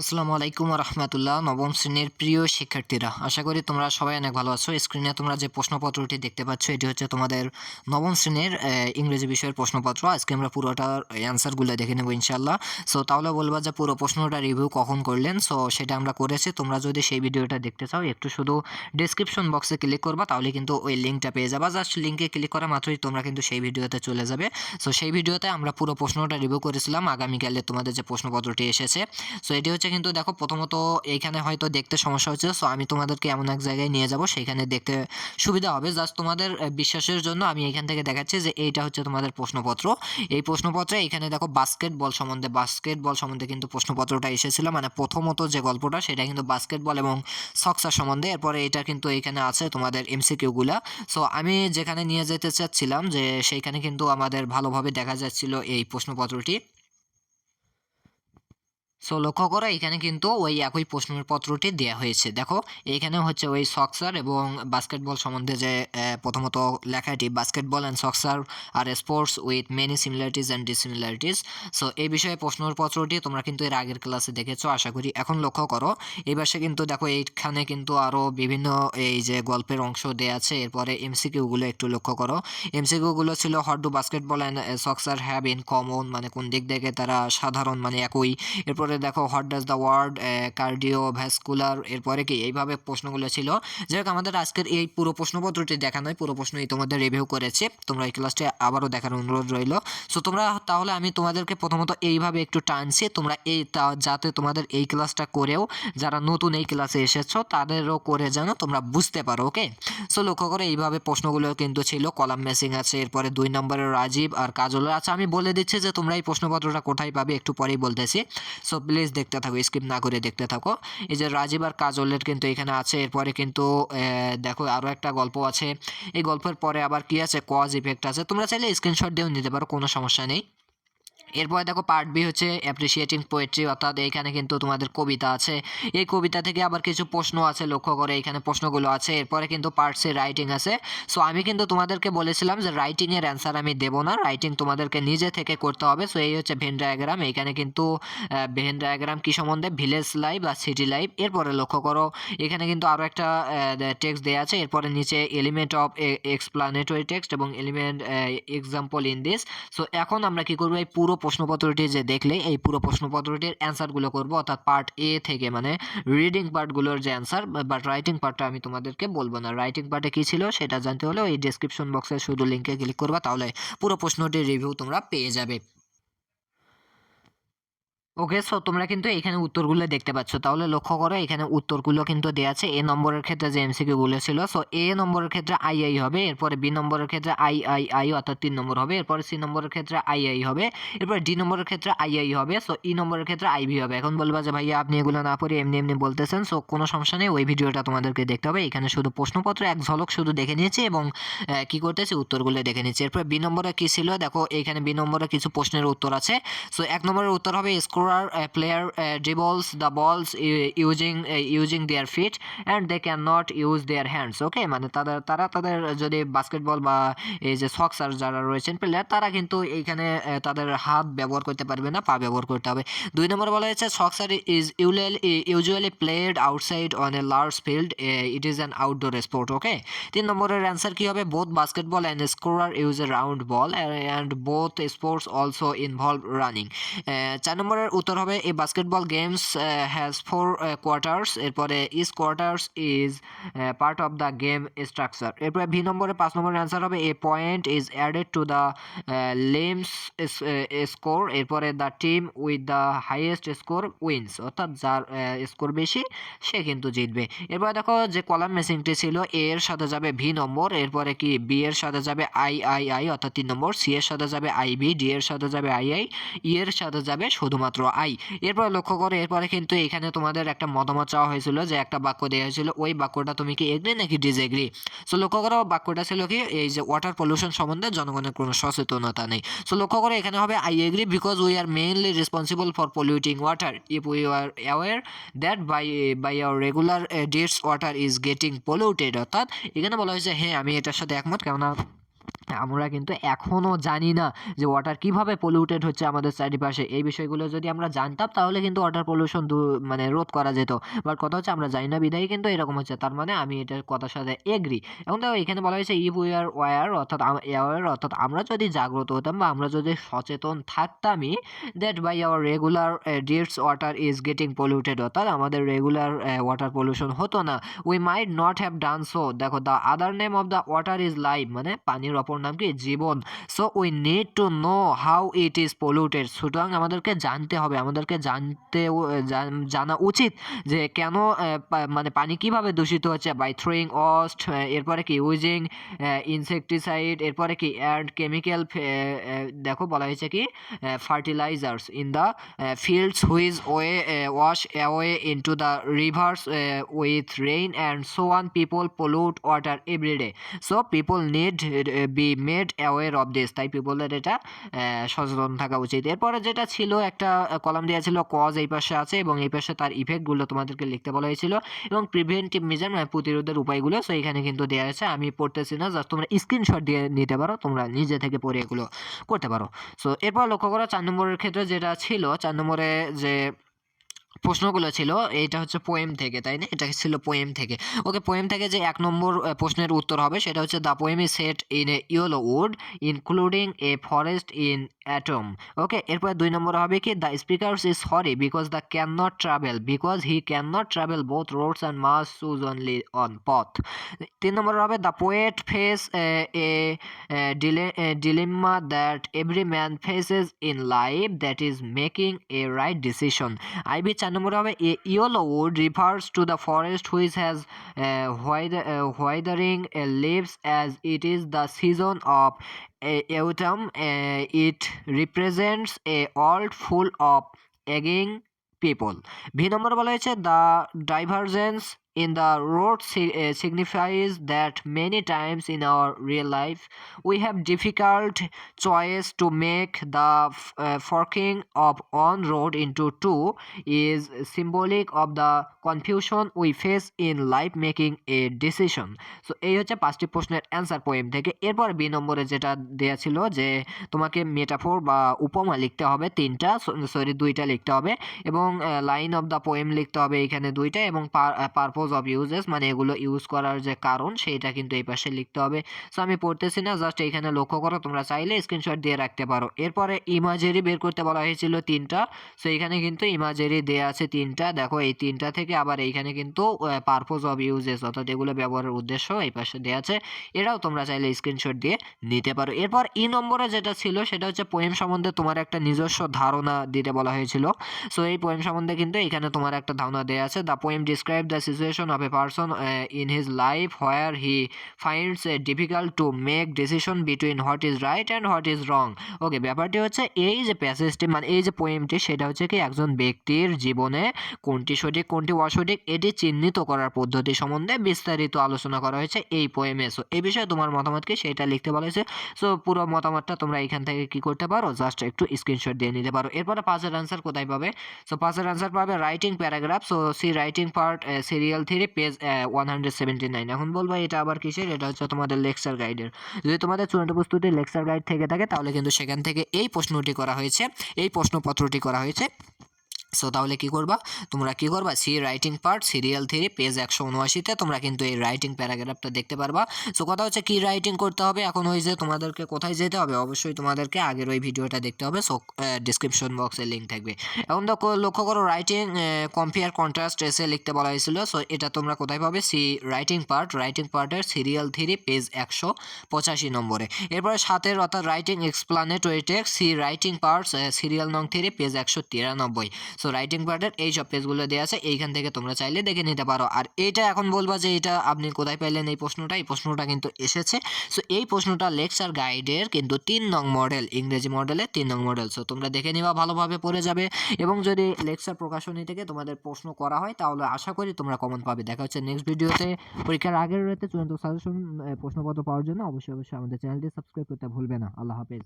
আসসালামু আলাইকুম রহমতুল্লাহ নবম শ্রেণির প্রিয় শিক্ষার্থীরা। আশা করি তোমরা সবাই অনেক ভালো আছো। স্ক্রিনে তোমরা যে প্রশ্নপত্রটি দেখতে পাচ্ছ, এটি হচ্ছে তোমাদের নবম শ্রেণির ইংরেজি বিষয়ের প্রশ্নপত্র। আজকে আমরা পুরোটার অ্যান্সারগুলো দেখে নেব ইনশাল্লাহ সো তাহলে বলবা যে পুরো প্রশ্নটা রিভিউ কখন করলেন? সো সেটা আমরা করেছি। তোমরা যদি সেই ভিডিওটা দেখতে চাও, একটু শুধু ডিসক্রিপশন বক্সে ক্লিক করবা, তাহলে কিন্তু ওই লিঙ্কটা পেয়ে যাবা। জাস্ট লিঙ্কে ক্লিক করা মাত্রই তোমরা কিন্তু সেই ভিডিওতে চলে যাবে। সো সেই ভিডিওতে আমরা পুরো প্রশ্নটা রিভিউ করেছিলাম। আগামীকালে তোমাদের যে প্রশ্নপত্রটি এসেছে সো এটি হচ্ছে কিন্তু দেখো প্রথমত এইখানে হয়তো দেখতে সমস্যা হচ্ছে সো আমি তোমাদেরকে এমন এক জায়গায় নিয়ে যাব সেখানে দেখতে সুবিধা হবে। জাস্ট তোমাদের বিশ্বাসের জন্য আমি এখান থেকে দেখাচ্ছি যে এইটা হচ্ছে তোমাদের প্রশ্নপত্র। এই প্রশ্নপত্রে এখানে দেখো বাস্কেটবল সম্বন্ধে বাস্কেটবল সম্বন্ধে কিন্তু প্রশ্নপত্রটা এসেছিল মানে প্রথমত যে গল্পটা সেটা কিন্তু বাস্কেটবল এবং সকসার সম্বন্ধে, এরপরে এটা কিন্তু এখানে আছে তোমাদের এমসিকিউগুলা সো আমি যেখানে নিয়ে যেতে চাচ্ছিলাম যে সেইখানে কিন্তু আমাদের ভালোভাবে দেখা যাচ্ছিল এই প্রশ্নপত্রটি। সো লক্ষ্য করো, এখানে কিন্তু ওই একই প্রশ্নের পত্রটি দেওয়া হয়েছে। দেখো, এখানে হচ্ছে ওই সকসার এবং বাস্কেটবল সম্বন্ধে যে প্রথমত লেখাটি basketball and soccer R sports with many similarities and dissimilarities so এই বিষয়ে প্রশ্নের পত্রটি তোমরা কিন্তু এর আগের ক্লাসে দেখেছ, আশা করি। এখন লক্ষ্য করো, এই পাশে কিন্তু দেখো, এইখানে কিন্তু আরও বিভিন্ন এই যে গল্পের অংশ দেওয়া আছে। এরপরে এমসিকিউগুলো একটু লক্ষ্য করো। এমসিকিউগুলো ছিল what do basketball and soccer have in common মানে কোন দিক থেকে তারা সাধারণ মানে একই। এরপরে দেখো what does the word cardiovascular এরপরে কি? এইভাবে প্রশ্নগুলো ছিল। যাই হোক, আমাদের আজকের এই পুরো প্রশ্নপত্রটি দেখা নয়, পুরো প্রশ্নই তোমাদের রিভিউ করেছে। তোমরা এই ক্লাসটি আবারও দেখার অনুরোধ রইল। সো তোমরা তাহলে আমি তোমাদেরকে প্রথমত এইভাবে একটু টানছি। তোমরা এই যাতে তোমাদের এই ক্লাসটা করেও যারা নতুন এই ক্লাসে এসেছ, তাদেরও করে যেন তোমরা বুঝতে পারো ওকে সো লক্ষ্য করে এইভাবে প্রশ্নগুলো কিন্তু ছিল। কলাম ম্যাচিং আছে, এরপরে দুই নম্বরের রাজীব আর কাজল। আচ্ছা আমি বলে দিচ্ছি যে তোমরা এই প্রশ্নপত্রটা কোথায় পাবে, একটু পরেই বলতেছি। সো প্লিজ দেখতে থাকো স্কিপ না করে দেখতে থাকো। এই যে রাজীব আর কাজলের কিন্তু এখানে আছে, এরপরে কিন্তু দেখো আরও একটা গল্প আছে। এই গল্পের পরে আবার কি আছে? কজ ইফেক্ট আছে। তোমরা চাইলে স্ক্রিনশট দিয়েও নিতে পারো, কোনো সমস্যা নেই। এরপরে দেখো পার্ট বি হচ্ছে অ্যাপ্রিসিয়েটিং পোয়েট্রি অর্থাৎ এইখানে কিন্তু তোমাদের কবিতা আছে। এই কবিতা থেকে আবার কিছু প্রশ্ন আছে, লক্ষ্য করে এখানে প্রশ্নগুলো আছে। এরপরে কিন্তু পার্ট সি রাইটিং আছে। সো আমি কিন্তু তোমাদেরকে বলেছিলাম যে রাইটিংয়ের অ্যান্সার আমি দেবো না। রাইটিং তোমাদেরকে নিজে থেকে করতে হবে। সো এই হচ্ছে ভেন ডায়াগ্রাম এখানে কিন্তু ভেন ডায়াগ্রাম কী সম্বন্ধে? ভিলেজ লাইফ বা সিটি লাইফ এরপরে লক্ষ্য করো, এখানে কিন্তু আরও একটা টেক্সট দেওয়া আছে। এরপরে নিচে এলিমেন্ট অফ এক্সপ্লানেটরি টেক্সট এবং element example in this so এখন আমরা কী করব? এই পুরো প্রশ্নপত্রটি যে দেখলে, এই পুরো প্রশ্নপত্রটির অ্যান্সারগুলো করব। অর্থাৎ পার্ট এ থেকে মানে রিডিং পার্টগুলোর যে অ্যান্সার বাট রাইটিং পার্টটা আমি তোমাদেরকে বলব না। রাইটিং পার্টে কী ছিল সেটা জানতে হলে ওই ডেসক্রিপশন বক্সে শুধু লিঙ্কে ক্লিক করবা, তাহলে পুরো প্রশ্নটির রিভিউ তোমরা পেয়ে যাবে। ওকে সো তোমরা কিন্তু এখানে উত্তরগুলো দেখতে পাচ্ছ। তাহলে লক্ষ্য করো, এখানে উত্তরগুলো কিন্তু দেওয়া আছে। এ নম্বরের ক্ষেত্রে যে এমসিকিউ গুলো ছিল সো এ নম্বরের ক্ষেত্রে আই আই হবে, এরপরে বি নম্বরের ক্ষেত্রে আই আই আই অর্থাৎ তিন নম্বর হবে, এরপরে সি নম্বরের ক্ষেত্রে আই আই হবে, এরপরে ডি নম্বরের ক্ষেত্রে আই আই হবে সো ই নম্বরের ক্ষেত্রে আই ভি হবে। এখন বলবা যে ভাইয়া আপনি এগুলো না পড়ে এমনি এমনি বলতেছেন সো কোনো সমস্যা নেই, ওই ভিডিওটা তোমাদেরকে দেখতে হবে। এখানে শুধু প্রশ্নপত্র, এক ঝলক শুধু দেখে নিয়েছি এবং কি করতেছি উত্তরগুলো দেখে নিচ্ছি এরপর বি নম্বরে কি ছিল? দেখো, এখানে বি নম্বরে কিছু প্রশ্নের উত্তর আছে সো এক নম্বরের উত্তর হবে soccer player dribbles the balls using using their feet and they can not use their hands okay মানে তাদের, তারা তাদের যদি বাস্কেটবল বা এই যে সকসার যারা রয়েছেন প্লেয়ার তারা কিন্তু এইখানে তাদের হাত ব্যবহার করতে পারবে না, পা ব্যবহার করতে হবে। দুই নম্বর বলা হয়েছে soccer is usually played outside on a large field it is an outdoor sport okay তিন নম্বরের অ্যান্সার কি হবে? Both basketball and soccer use a round ball and both sports also involve running চার নম্বরের উত্তর হবে a basketball games has four quarters এরপরে is quarters is part of the game structure এরপরে ভি নম্বরে, পাঁচ নম্বরের অ্যান্সার হবে a point is added to the লেমস score এরপরে the team with the highest score wins অর্থাৎ, যার স্কোর বেশি, সে কিন্তু জিতবে। এরপরে দেখো যে কলাম মেসিংটি ছিল এ এর সাথে যাবে ভি নম্বর। এরপরে কি? বি এর সাথে যাবে আই আই আই অর্থাৎ তিন নম্বর। সি এর সাথে যাবে আই বি ডি এর সাথে যাবে আই আই ই এর সাথে যাবে শুধুমাত্র আই। এরপর লক্ষ্য করো, এরপরে কিন্তু এখানে তোমাদের একটা মতামত চাওয়া হয়েছিল যে একটা বাক্য দেওয়া হয়েছিল, ওই বাক্যটা তুমি কি এগ্রি নাকি ডিসএগ্রি সো লক্ষ্য করো, বাক্যটা ছিল কি, এই যে ওয়াটার পলিউশন সম্বন্ধে জনগণের কোনো সচেতনতা নেই। সো লক্ষ্য করো, এখানে হবে I agree because we are mainly responsible for polluting water if we are aware that by by our regular deeds water is getting polluted অর্থাৎ এখানে বলা হয়েছে হ্যাঁ আমি এটার সাথে একমত, কেননা আমরা কিন্তু এখনও জানি না যে ওয়াটার কীভাবে পলিউটেড হচ্ছে আমাদের চারিপাশে। এই বিষয়গুলো যদি আমরা জানতাম, তাহলে কিন্তু ওয়াটার পলিউশন মানে রোধ করা যেত। বাট কথা হচ্ছে আমরা জানি না বিদায় কিন্তু এরকম হচ্ছে। তার মানে আমি এটার কথার সাথে এগ্রি এখন দেখো, এখানে বলা হয়েছে ইফ উই আর ওয়ার অর্থাৎ অ্যাওয়ার অর্থাৎ আমরা যদি জাগ্রত হতাম বা আমরা যদি সচেতন থাকতামই that by our regular deeds water is getting polluted অর্থাৎ আমাদের রেগুলার ওয়াটার পলিউশন হতো না। We might not have done so দেখো the other name of the water is life মানে পানির অপর নাম কি? জীবন। So we need to know how it is polluted সুতরাং আমাদেরকে জানতে হবে আমাদেরকে জানতে জানা উচিত যে কেন মানে পানি কীভাবে দূষিত হচ্ছে বাই থ্রোয়িং অস্ট এরপরে কি ইউজিং ইনসেকটিসাইড এরপরে কি অ্যান্ড কেমিক্যাল দেখো বলা হয়েছে কি? Fertilisers in the fields which way, uh, wash away the rivers with rain and rain one people on. Water pollute so people day. So made aware of this, তাই পিপলের এটা সচেতন থাকা উচিত। এরপরে যেটা ছিল, একটা কলাম দেওয়া ছিল কজ এই পাশে আছে এবং এই পাশে তার ইফেক্টগুলো তোমাদেরকে লিখতে বলা হয়েছিল। এবং প্রিভেন্টিভ মেজার মানে প্রতিরোধের উপায়গুলো সো এখানে কিন্তু দেওয়া আছে। আমি পড়তেছি না জাস্ট তোমরা স্ক্রিনশট দিয়ে নিতে পারো, তোমরা নিজে থেকে পড়ে এগুলো করতে পারো। সো এরপর লক্ষ্য করো, চার নম্বরের ক্ষেত্রে যেটা ছিল, চার নম্বরে যে প্রশ্নগুলো ছিল, এটা হচ্ছে পোয়েম থেকে, তাই না? এটা ছিল পোয়েম থেকে। ওকে পোয়েম থেকে যে এক নম্বর প্রশ্নের উত্তর হবে, সেটা হচ্ছে the poem is set in a yellow wood including a forest in autumn okay এরপর দুই নম্বর হবে কি? The speakers is sorry because the can not travel because he can not travel both roads and must choose only one পথ তিন নম্বর হবে the poet face a dilemma that every man faces in life that is making a right decision IB চার নম্বর হবে a yellow wood refers to the forest which has withering leaves as it is the season of autumn uh, it represents a world full of aging people V নম্বর বলা হয়েছে the divergence in the road uh, signifies that many times in our real life we have difficult choice to make the uh, forking of one road into two is symbolic of the confusion we face in life making a decision so এই হচ্ছে পাঁচটি প্রশ্নের answer poem থেকে এরপর B নম্বরে যেটা দেওয়া ছিল যে তোমাকে মেটাফোর বা উপমা লিখতে হবে তিনটা সরি দুইটা লিখতে হবে এবং লাইন অফ দ্য পোয়েম লিখতে হবে এখানে দুইটা এবং পারপোজ অফ ইউজেস মানে এগুলো ইউজ করার যে কারণ, সেইটা কিন্তু এই পাশে লিখতে হবে। সো আমি পড়তেছি না জাস্ট এইখানে লক্ষ্য করো, তোমরা চাইলে স্ক্রিনশট দিয়ে রাখতে পারো। এরপরে ইমাজেরি বের করতে বলা হয়েছিল তিনটা। সো এখানে কিন্তু ইমাজেরি দেওয়া আছে তিনটা। দেখো, এই তিনটা থেকে আবার এইখানে কিন্তু পারপোজ অফ ইউজেস অর্থাৎ এগুলো ব্যবহারের উদ্দেশ্য এই পাশে দেওয়া আছে। এটাও তোমরা চাইলে স্ক্রিনশট দিয়ে নিতে পারো। এরপর ই নম্বরে যেটা ছিল, সেটা হচ্ছে পোয়েম সম্বন্ধে তোমার একটা নিজস্ব ধারণা দিতে বলা হয়েছিল। সো এই পোয়েম সম্বন্ধে কিন্তু এখানে তোমার একটা ধারণা দেওয়া আছে। The poem describe the situation of a person in his life where he finds a difficult to make decision between what is right and what is wrong okay ব্যাপারটি হচ্ছে এই যে প্যাসেজটি মানে এই যে পোয়েমটি সেটা হচ্ছে কি একজন ব্যক্তির জীবনে কোনটি সঠিক, কোনটি অসঠিক, এটি চিহ্নিত করার পদ্ধতি সম্বন্ধে বিস্তারিত আলোচনা করা হয়েছে এই পোয়েমে সো এই বিষয়ে তোমার মতামত কি? সেটা লিখতে বলা হয়েছে। সো পুরো মতামতটা তোমরা এখান থেকে কি করতে পারো? জাস্ট একটু স্ক্রিনশট দিয়ে নিতে পারো। এরপরে পাঁচের আনসার কোথায় পাবে? সো পাঁচের আনসার পাবে writing paragraph so C writing part serial three page one hundred seventy nine এখন বলব এটা আবার কিসের? এটা হচ্ছে তোমাদের লেকচার গাইডের যদি তোমাদের চূড়ান্ত প্রস্তুতি লেকচার গাইড থেকে থাকে, তাহলে কিন্তু সেখান থেকে এই প্রশ্নটি করা হয়েছে। এই প্রশ্নপত্রটি করা হয়েছে। সো তাহলে কী করবা? তোমরা কী করবা? C writing part serial three page একশো উনআশিতে তোমরা কিন্তু এই রাইটিং প্যারাগ্রাফটা দেখতে পারবা। সো কথা হচ্ছে কী রাইটিং করতে হবে? এখন ওই যে তোমাদেরকে কোথায় যেতে হবে? অবশ্যই তোমাদেরকে আগের ওই ভিডিওটা দেখতে হবে। সো ডিসক্রিপশন বক্সে লিঙ্ক থাকবে। এখন দেখো, লক্ষ্য করো রাইটিং কম্পেয়ার কন্ট্রাস্ট এসে লিখতে বলা হয়েছিল। সো এটা তোমরা কোথায় পাবে? সি রাইটিং পার্ট রাইটিং পার্টের সিরিয়াল থ্রি পেজ একশো পঁচাশি নম্বরে। এরপরে সাতের অর্থাৎ writing explanatory text C writing parts serial নং থ্রি পেজ একশো তিরানব্বই। সো রাইটিং পার্টের এই সব পেজগুলো দেওয়া আছে, এইখান থেকে তোমরা চাইলে দেখে নিতে পারো। আর এইটা এখন বলবা যে এটা আপনি কোথায় পাইলেন এই প্রশ্নটা এই প্রশ্নটা কিন্তু এসেছে। সো এই প্রশ্নটা লেকচার গাইডের কিন্তু তিন নং মডেল ইংরেজি মডেলের তিন নং মডেল সো তোমরা দেখে নিবা, ভালোভাবে পড়ে যাবে। এবং যদি লেকচার প্রকাশনী থেকে তোমাদের প্রশ্ন করা হয়, তাহলে আশা করি তোমরা কমন পাবে। দেখা হচ্ছে নেক্সট ভিডিওতে পরীক্ষার আগের রাতে চূড়ান্ত সাজেশন প্রশ্নপত্র পাওয়ার জন্য অবশ্যই অবশ্যই আমাদের চ্যানেলটি সাবস্ক্রাইব করতে ভুলবে না। আল্লাহ হাফেজ।